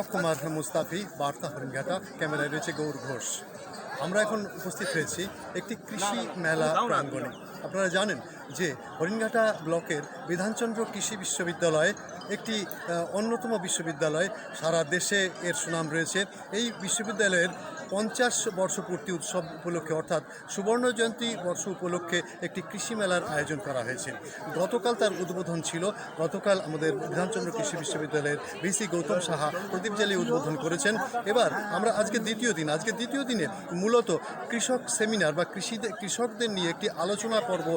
দীপক কুমার মুস্তাফি বার্তা হরিণঘাটা ক্যামেরায় রয়েছে গৌর ঘোষ। আমরা এখন উপস্থিত হয়েছি একটি কৃষি মেলা প্রাঙ্গণে। আপনারা জানেন যে হরিণঘাটা ব্লকের বিধানচন্দ্র কৃষি বিশ্ববিদ্যালয় একটি অন্যতম বিশ্ববিদ্যালয়। সারা দেশে এর সুনাম রয়েছে। এই বিশ্ববিদ্যালয়ের পঞ্চাশ বর্ষপূর্তি উৎসব উপলক্ষে, অর্থাৎ সুবর্ণ জয়ন্তী বর্ষ উপলক্ষে একটি কৃষি মেলার আয়োজন করা হয়েছে। গতকাল তার উদ্বোধন ছিল। গতকাল আমাদের বিধানচন্দ্র কৃষি বিশ্ববিদ্যালয়ের ভিসি গৌতম সাহা প্রদীপ জালি উদ্বোধন করেছেন। এবার আমরা আজকে দ্বিতীয় দিন, আজকে দ্বিতীয় দিনে মূলত কৃষক সেমিনার বা কৃষিদের কৃষকদের নিয়ে একটি আলোচনা পর্ব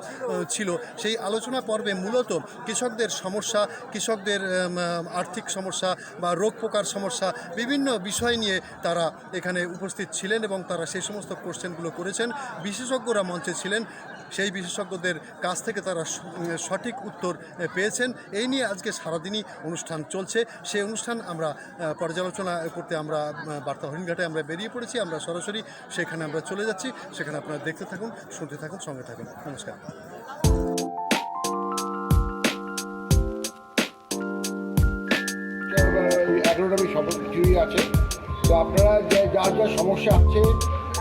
ছিল। সেই আলোচনা পর্বে মূলত কৃষকদের সমস্যা, কৃষকদের আর্থিক সমস্যা বা রোগ পোকার সমস্যা বিভিন্ন বিষয় নিয়ে তারা এখানে উপস্থিত ছিলেন এবং তারা সেই সমস্ত কোশ্চেনগুলো করেছেন। বিশেষজ্ঞরা মঞ্চে ছিলেন। সেই বিশেষজ্ঞদের কাছ থেকে তারা সঠিক উত্তর পেয়েছেন। এই নিয়ে আজকে সারাদিনই অনুষ্ঠান চলছে। সেই অনুষ্ঠান আমরা পর্যালোচনা করতে আমরা বার্তা হরিণঘাটে আমরা বেরিয়ে পড়েছি। আমরা সরাসরি সেখানে আমরা চলে যাচ্ছি। সেখানে আপনারা দেখতে থাকুন, শুনতে থাকুন, সঙ্গে থাকুন। নমস্কার। অ্যাগ্রোনমি সব কিছুই আছে। তো আপনারা যে যা সমস্যা আছে,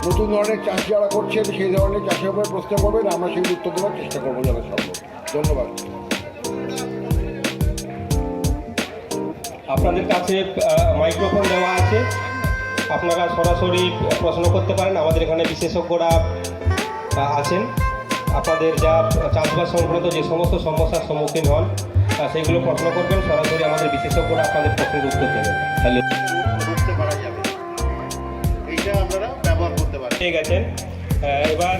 নতুন ধরনের চাষ যারা করছেন, সেই ধরনের চাষের উপরে প্রশ্ন করবেন, আমরা সেই উত্তর দেওয়ার চেষ্টা করব যারা সম্ভব ধন্যবাদ। আপনাদের কাছে মাইক্রোফোন দেওয়া আছে। আপনারা সরাসরি প্রশ্ন করতে পারেন। আমাদের এখানে বিশেষজ্ঞরা আছেন। আপনাদের যা চাষবাস সংক্রান্ত যে সমস্ত সমস্যার সম্মুখীন হন সেগুলো প্রশ্ন করবেন সরাসরি আমাদের বিশেষজ্ঞরা আপনাদের প্রশ্নের উত্তর দেবেন। হ্যালো রুখতে পারা যাবে। এইটা আপনারা ব্যবহার করতে পারেন। ঠিক আছে। এবার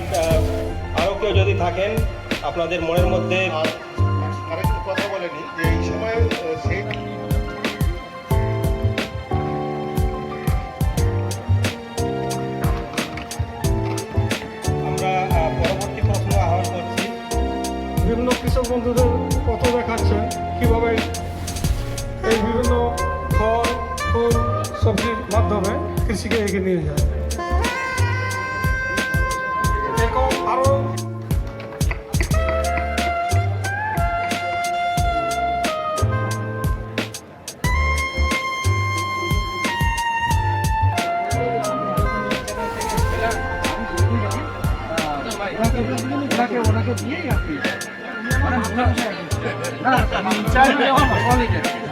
আরও কেউ যদি থাকেন আপনাদের মনের মধ্যে কীভাবে এই বিভিন্ন ফল ফুল সবজির মাধ্যমে কৃষিকে এগিয়ে নিয়ে যায়। এরকম আরও 那你加一下电话号码发给你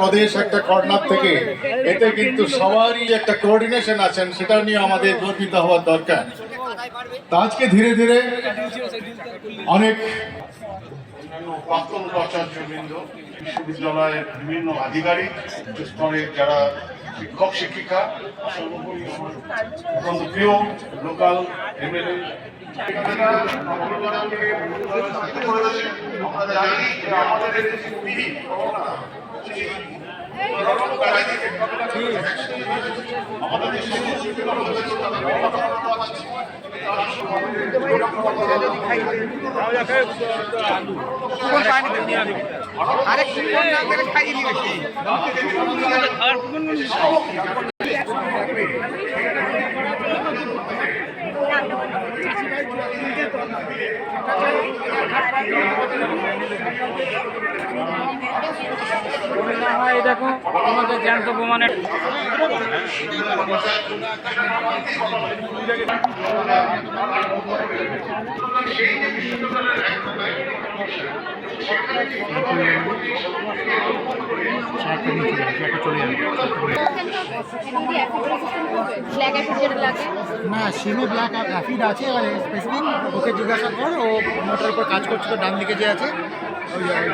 প্রদেশ একটা কর্নার থেকে। এতে কিন্তু সবারই একটা কোঅর্ডিনেশন আছেন, সেটা নিয়ে আমাদের গর্বিত হওয়ার দরকার। তা আজকে ধীরে ধীরে অনেক প্রাক্তন উপাচার্যবৃন্দ, বিশ্ববিদ্যালয়ের বিভিন্ন আধিকারিক স্তরের যারা শিক্ষক, শিক্ষিকা, সর্বোপরি অত্যন্ত প্রিয় লোকাল এমএলএ। আমাদের এই যে পিড়ি, করোনা, সেই আমাদের যে সমস্ত বিকল্প দেখো তোমাদের জ্যান্ত প্রমাণের না সিমে ব্ল্যাক অ্যাফিড আছে, এবার স্পেসিফিক ওকে জিজ্ঞাসা কর, ও মোটরের উপর কাজ করছে, তো ডান দিকে যে আছে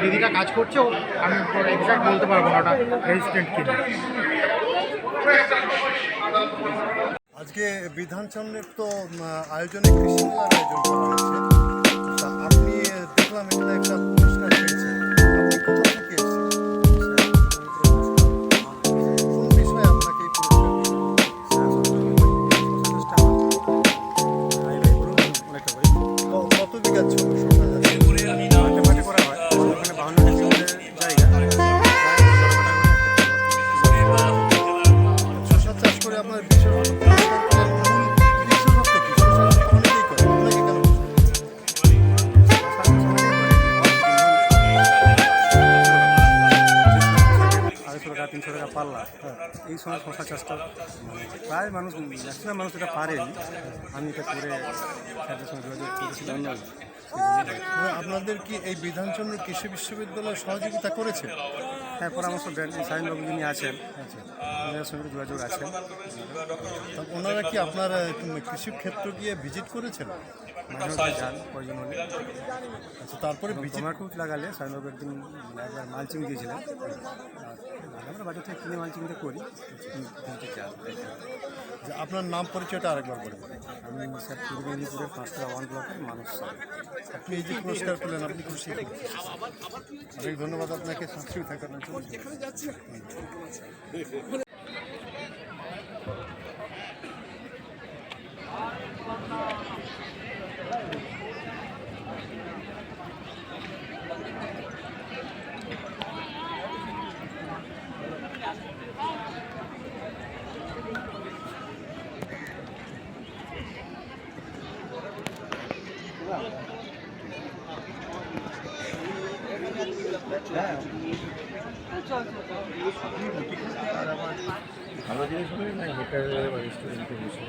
দিদিটা কাজ করছে আমি এক্সাক্ট বলতে পারব না, ওটা রেজিস্ট্যান্ট কিনা। আজকে বিধান বিধানচন্দ্রের তো আয়োজনে কৃষি মেলার আয়োজন করা হয়েছে। আপনি দেখলাম এখানে একটা পুরস্কার পেয়েছেন। শশা চাষ করে আপনার বিশেষ পুরস্কার পেলেন। মূল বিশেষত্ব কি? শশা চাষ করে। টাকা, তিনশো টাকা পাল্লা এই সময় শশা চাষটা প্রায় মানুষ ম্যাক্সিমাম মানুষ এটা পারেনি আমি এটা করে সঙ্গে যোগাযোগ মানে আপনাদের কি এই বিধানচন্দ্র কৃষি বিশ্ববিদ্যালয় সহযোগিতা করেছে হ্যাঁ পরামর্শ দেন সাইনবাবু যিনি আছেন ওনাদের সঙ্গে যোগাযোগ আছেন তা ওনারা কি আপনার কৃষি ক্ষেত্র গিয়ে ভিজিট করেছেন? যান প্রয়োজন হলে। আচ্ছা তারপরে ভিজিট লাগালে সাইনবাবু একদিন একবার মালচিং দিয়েছিলাম। আর আমরা বাজার থেকে কিনে মালচিংটা করি। যে আপনার নাম পরিচয়টা আরেকবার বলুন। আমি স্যার পূর্ব মেদিনীপুরের পাঁচটা ওয়ান ব্লকের মানুষ স্যার। আপনি এই যে পুরস্কার পেলেন আপনি খুশি অনেক ধন্যবাদ আপনাকে। সাক্ষী থাকার জন্য। ভালো জিনিস হবে না? হেটার বা রেস্টুরেন্টে বসে।